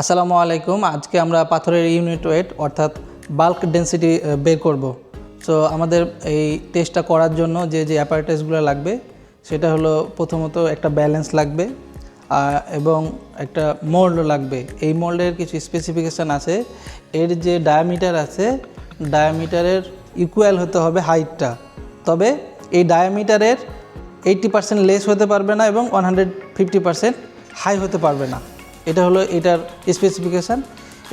আসসালামু আলাইকুম। আজকে আমরা পাথরের ইউনিট ওয়েট অর্থাৎ বাল্ক ডেন্সিটি বের করব। সো আমাদের এই টেস্টটা করার জন্য যে যে অ্যাপারেটাসগুলো লাগবে, সেটা হলো প্রথমত একটা ব্যালেন্স লাগবে এবং একটা মোল্ড লাগবে। এই মোল্ডের কিছু স্পেসিফিকেশান আছে। এর যে ডায়ামিটার আছে ডায়ামিটারের ইকুয়াল হতে হবে হাইটটা তবে এই ডায়ামিটারের এইট্টি পার্সেন্ট লেস হতে পারবে না এবং one hundred fifty percent high হতে পারবে না। এটা হলো এটার স্পেসিফিকেশান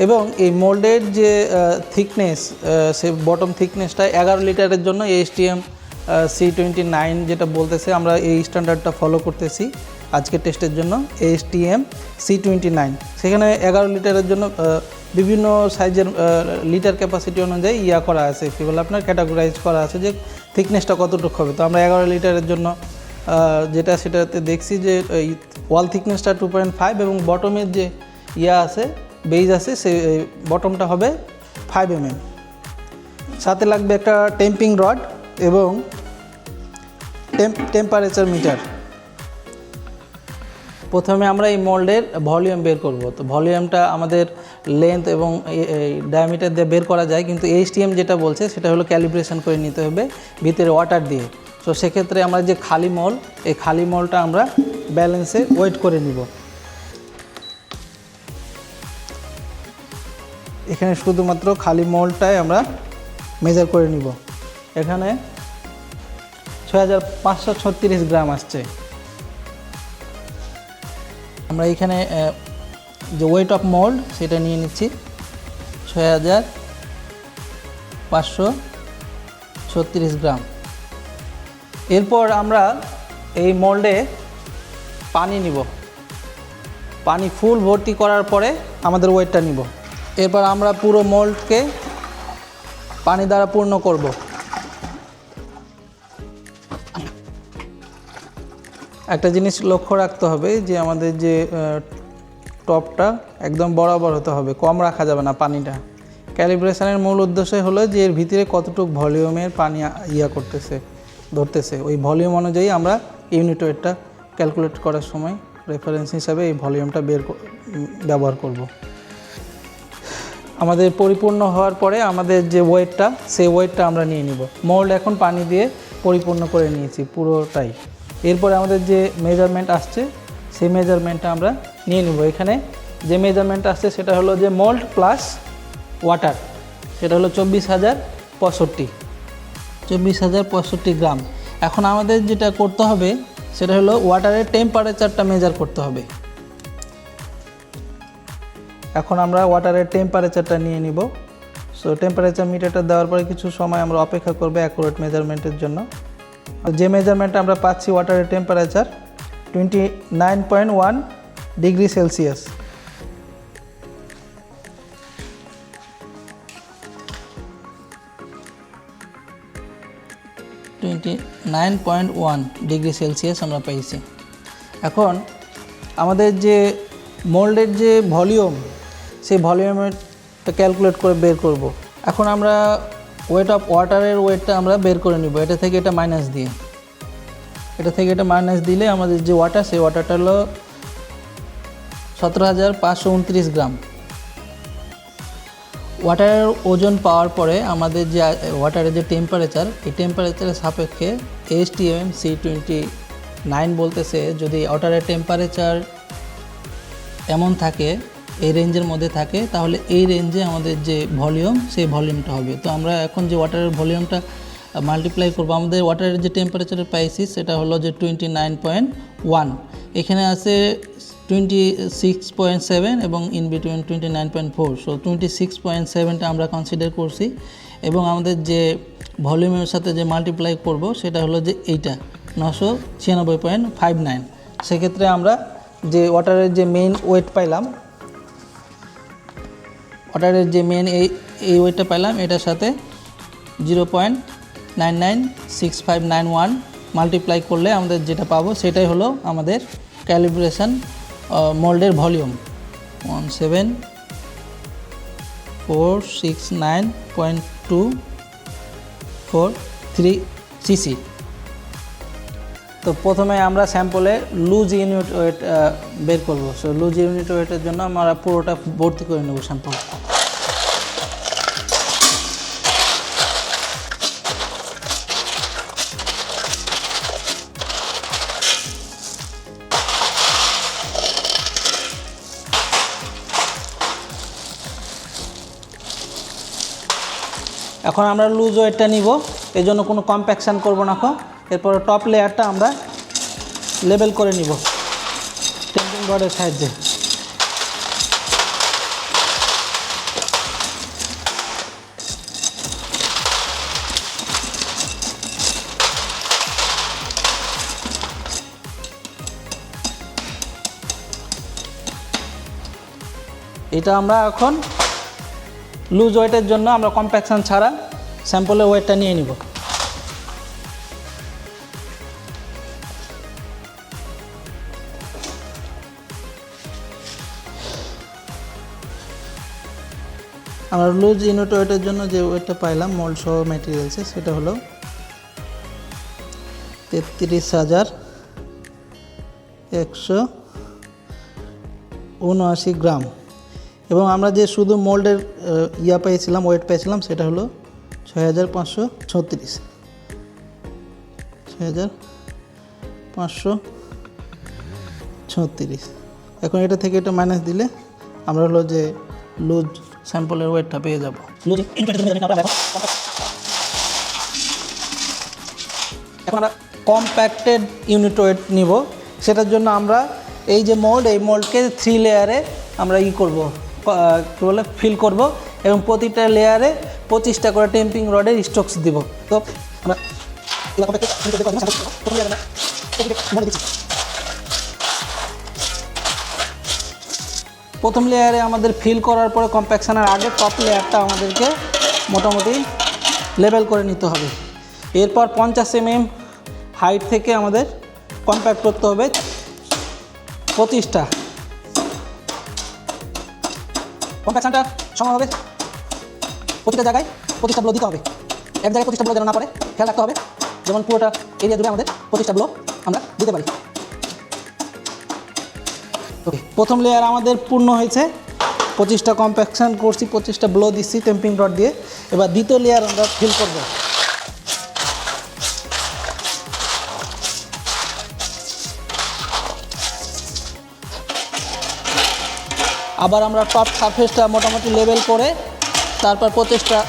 এবং এই মোল্ডের যে থিকনেস সে বটম থিকনেসটা এগারো লিটারের জন্য এসটিএম সি টোয়েন্টি নাইন যেটা বলতেছে, আমরা এই স্ট্যান্ডার্ডটা ফলো করতেছি আজকের টেস্টের জন্য এসটিএম সি টোয়েন্টি নাইন সেখানে এগারো লিটারের জন্য বিভিন্ন সাইজের লিটার ক্যাপাসিটি অনুযায়ী ইয়া করা আছে বলে আপনার ক্যাটাগরাইজ করা আছে যে থিকনেসটা কতটুকু হবে। তো আমরা এগারো লিটারের জন্য যেটা সেটাতে দেখছি যে ওয়াল থিকনেসটা টু পয়েন্ট ফাইভ এবং বটমের যে ইয়া আছে বেজ আছে, সে বটমটা হবে ফাইভ এম সাথে লাগবে একটা টেম্পিং রড এবং টেম্প টেম্পারেচার মিটার প্রথমে আমরা এই মোল্ডের ভলিউম বের করব। তো ভলিউমটা আমাদের লেন্থ এবং ডায়ামিটার দিয়ে বের করা যায়, কিন্তু এইচটিএম যেটা বলছে, সেটা হলো ক্যালিব্রেশন করে নিতে হবে ভিতরে ওয়াটার দিয়ে। তো সেক্ষেত্রে আমরা যে খালি মল, এই খালি মলটা আমরা ব্যালেন্সে ওয়েট করে নিব। এখানে শুধুমাত্র খালি মলটাই আমরা মেজার করে নিব। এখানে ছয় হাজার পাঁচশো ছত্রিশ গ্রাম আসছে। আমরা এখানে যে ওয়েট অফ মোল্ড সেটা নিয়ে নিচ্ছি। ছয় হাজার পাঁচশো ছত্রিশ গ্রাম। এরপর আমরা এই মোল্ডে পানি নিব। পানি ফুল ভর্তি করার পরে আমাদের ওয়েটটা নিব। এরপর আমরা পুরো মোল্ডকে পানি দ্বারা পূর্ণ করব। একটা জিনিস লক্ষ্য রাখতে হবে যে আমাদের যে টপটা একদম বরাবর হতে হবে, কম রাখা যাবে না পানিটা। ক্যালিব্রেশনের মূল উদ্দেশ্য হলো যে এর ভিতরে কতটুকু ভলিউমের পানি ইয়া করতেছে। ধরতেছে। ওই ভলিউম অনুযায়ী আমরা ইউনিট ওয়েটটা ক্যালকুলেট করার সময় রেফারেন্স হিসাবে এই ভলিউমটা বের ব্যবহার করব। আমাদের পরিপূর্ণ হওয়ার পরে আমাদের যে ওয়েটটা সেই ওয়েটটা আমরা নিয়ে নিব। মোল্ড এখন পানি দিয়ে পরিপূর্ণ করে নিয়েছি পুরোটাই। এরপরে আমাদের যে মেজারমেন্ট আসছে, সেই মেজারমেন্টটা আমরা নিয়ে নিব। এখানে যে মেজারমেন্ট আসছে, সেটা হলো যে মোল্ড প্লাস ওয়াটার সেটা হলো চব্বিশ হাজার পঁয়ষট্টি। চব্বিশ হাজার পঁয়ষট্টি গ্রাম। এখন আমাদের যেটা করতে হবে, সেটা হলো ওয়াটারের টেম্পারেচারটা মেজার করতে হবে। এখন আমরা ওয়াটারের টেম্পারেচারটা নিয়ে নিব। সো টেম্পারেচার মিটারটা দেওয়ার পরে কিছু সময় আমরা অপেক্ষা করব অ্যাকুরেট মেজারমেন্টের জন্য। যে মেজারমেন্টটা আমরা পাচ্ছি ওয়াটারের temperature twenty nine point one degree Celsius twenty nine point one degree Celsius আমরা পেয়েছি এখন আমাদের যে মোল্ডের যে ভলিউম, সেই ভলিউমেরটা ক্যালকুলেট করে বের করব। এখন আমরা ওয়েট অফ ওয়াটারের ওয়েটটা আমরা বের করে নিব। এটা থেকে এটা মাইনাস দিয়ে। এটা থেকে এটা মাইনাস দিলে আমাদের যে ওয়াটার সেই ওয়াটারটা হলো সতেরো হাজার পাঁচশো উনত্রিশ গ্রাম। ওয়াটারের ওজন পাওয়ার পরে আমাদের যে ওয়াটারের যে টেম্পারেচার এই টেম্পারেচারের সাপেক্ষে H T M C twenty nine বলতেছে, যদি ওয়াটারের টেম্পারেচার এমন থাকে, এই রেঞ্জের মধ্যে থাকে, তাহলে এই রেঞ্জে আমাদের যে ভলিউম সেই ভলিউমটা হবে। তো আমরা এখন যে ওয়াটারের ভলিউমটা মাল্টিপ্লাই করব, আমাদের ওয়াটারের যে টেম্পারেচারের পাইছি সেটা হলো যে টোয়েন্টি নাইন পয়েন্ট ওয়ান এখানে আছে টোয়েন্টি সিক্স পয়েন্ট সেভেন এবং in between twenty nine point four so twenty six point সেভেনটা আমরা কনসিডার করছি এবং আমাদের যে ভলিউমের সাথে যে মাল্টিপ্লাই করব সেটা হলো যে এইটা নশো ছিয়ানব্বই পয়েন্ট ফাইভ নাইন সেক্ষেত্রে আমরা যে ওয়াটারের যে মেইন ওয়েট পাইলাম ওয়াটারের যে মেন এই এই ওয়েটটা পাইলাম, এটার সাথে zero point nine nine six five nine one multiply করলে আমাদের যেটা পাবো সেটাই হলো আমাদের calibration মোল্ডের volume. One seven four six nine point two four three CC তো প্রথমে আমরা স্যাম্পলে লুজ ইউনিট ওয়েট বের করব। সো লুজ ইউনিট ওয়েটের জন্য আমরা পুরোটা ভর্তি করে নেব স্যাম্পল। এখন আমরা লুজ ওয়েটটা নিব। এই জন্য কোনো কম্প্যাকশান করব না এরপরে টপ লেয়ারটা আমরা লেবেল করে নিব। টেম্পিং বোর্ডের সাহায্যে। এটা আমরা এখন লুজ ওয়েটের জন্য আমরা কম্প্যাকশন ছাড়া স্যাম্পলের ওয়েটটা নিয়ে নিব। আমরা লুজ ইউনিট ওয়েটের জন্য যে ওয়েটটা পাইলাম মোল্ড সহ ম্যাটেরিয়ালসে সেটা হলো তেত্রিশ হাজার একশো উনআশি গ্রাম। এবং আমরা যে শুধু মোল্ডের ইয়া পেয়েছিলাম ওয়েট পেয়েছিলাম, সেটা হলো ছয় হাজার পাঁচশো ছত্রিশ। ছয় হাজার পাঁচশো ছত্রিশ। এখন এটা থেকে এটা মাইনাস দিলে আমরা হলো যে লুজ স্যাম্পলের ওয়েটটা পেয়ে যাব। এখন আমরা কম্প্যাক্টেড ইউনিট ওয়েট নিব। সেটার জন্য আমরা এই যে মোল্ড এই মোল্ডকে থ্রি লেয়ারে আমরা ই করব। বলে ফিল করব এবং প্রতিটা লেয়ারে পঁচিশটা করে টেম্পিং রডের স্টকস দিব। তো প্রথম লেয়ারে আমাদের ফিল করার পরে কম্প্যাকশনের আগে টপ লেয়ারটা আমাদেরকে মোটামুটি লেভেল করে নিতে হবে। এরপর পঞ্চাশ এমএম হাইট থেকে আমাদের কম্প্যাক্ট করতে হবে। পঁচিশটা। কম্প্যাকশনটা সময় হবে। প্রতিটা জায়গায় প্রতিষ্ঠা ব্লো দিতে হবে। এক জায়গায় ব্লো যেন না পড়ে, খেয়াল রাখতে হবে। যেমন পুরোটা এরিয়া জুড়ে আমাদের ব্লো আমরা দিতে পারি। ওকে প্রথম লেয়ার আমাদের পূর্ণ হয়েছে। পঁচিশটা কম্প্যাকশন করছি পঁচিশটা ব্লো দিচ্ছি টেম্পিং রড দিয়ে। এবার দ্বিতীয় লেয়ার আমরা ফিল করব। আবার আমরা টপ সারফেসটা মোটামুটি লেভেল করে তারপর প্রচেষ্টা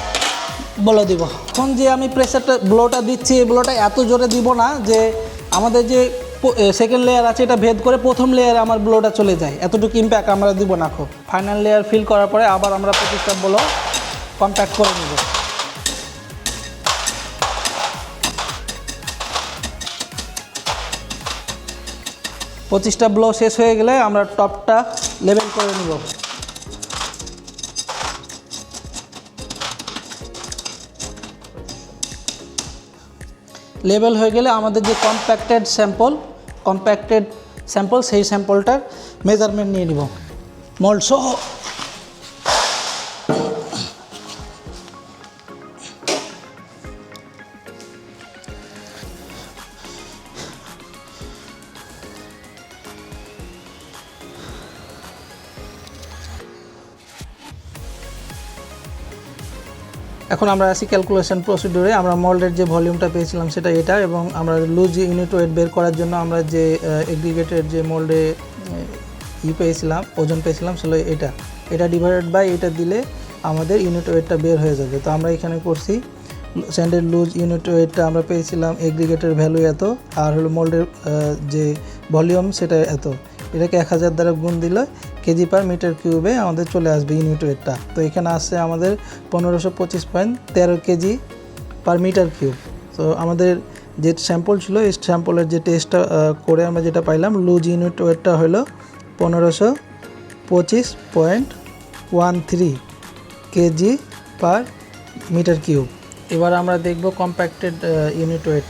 বলে দিব। এখন যে আমি প্রেসারটা ব্লোটা দিচ্ছি, এই ব্লোটা এত জোরে দিব না যে আমাদের যে সেকেন্ড লেয়ার আছে, এটা ভেদ করে প্রথম লেয়ারে আমার ব্লোটা চলে যায়। এতটুকু ইম্প্যাক্ট আমরা দিব না খুব। ফাইনাল লেয়ার ফিল করার পরে আবার আমরা প্রতিষ্ঠা ব্লো কন্ট্যাক্ট করে নেব। পঁচিশটা ব্লো শেষ হয়ে গেলে আমরা টপটা লেবেল করে নেব। লেবেল হয়ে গেলে আমাদের যে কম্প্যাক্টেড স্যাম্পল কম্প্যাক্টেড স্যাম্পল সেই স্যাম্পলটার মেজারমেন্ট নিয়ে নিব। মোল্ড এখন আমরা আসি ক্যালকুলেশন প্রসিডিউরে আমরা মোল্ডের যে ভলিউমটা পেয়েছিলাম সেটা এটা এবং আমরা লুজ ইউনিট ওয়েট বের করার জন্য আমরা যে এগ্রিগেটেড যে মোল্ডে ই পেয়েছিলাম, ওজন পেয়েছিলাম সেটা এটা। এটা ডিভাইডেড বাই এটা দিলে আমাদের ইউনিট ওয়েটটা বের হয়ে যাবে। তো আমরা এখানে করছি স্যান্ডের লুজ ইউনিট ওয়েটটা আমরা পেয়েছিলাম এগ্রিগেটের ভ্যালু এত, আর হলো মোল্ডের যে ভলিউম সেটা এত। এটাকে এক হাজার দ্বারা গুণ দিলে কেজি পার মিটার কিউবে আমাদের চলে আসবে ইউনিট ওয়েটটা তো এখানে আসছে আমাদের পনেরোশো পঁচিশ পয়েন্ট তেরো কেজি পার মিটার কিউব। তো আমাদের যে স্যাম্পল ছিল, এই স্যাম্পলের যে টেস্টটা করে আমরা যেটা পাইলাম, লুজ ইউনিট ওয়েটটা হলো পনেরোশো পঁচিশ point one three KG per metre cube. এবার আমরা দেখব কম্প্যাক্টেড ইউনিট ওয়েট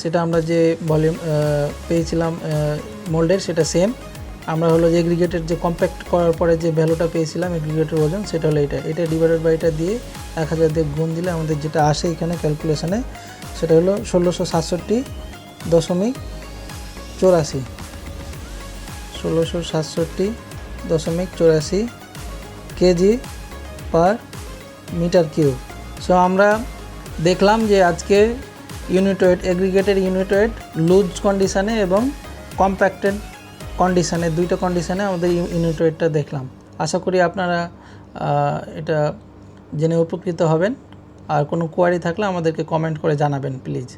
সেটা আমরা যে ভলিউম পেয়েছিলাম মোল্ডের, সেটা সেম আমরা হলো যে এগ্রিগেটের যে কম্প্যাক্ট করার পরে যে ভ্যালুটা পেয়েছিলাম এগ্রিগেটের ওজন, সেটা হলো এটা এটা ডিভাইডেড বাই এটা দিয়ে এক হাজার দিয়ে গুণ দিলে আমাদের যেটা আসে এখানে ক্যালকুলেশনে সেটা হলো ষোলোশো সাতষট্টি দশমিক চৌরাশি। ষোলোশো সাতষট্টি দশমিক চৌরাশি KG per metre cube. So আমরা দেখলাম যে আজকে unit weight aggregated weight loose কন্ডিশানে এবং কম্প্যাক্টেড কন্ডিশানে দুইটা কন্ডিশানে আমাদের ইউনিট ওয়েটটা দেখলাম। আশা করি আপনারা এটা জেনে উপকৃত হবেন। আর কোনো কোয়ারি থাকলে আমাদেরকে কমেন্ট করে জানাবেন প্লিজ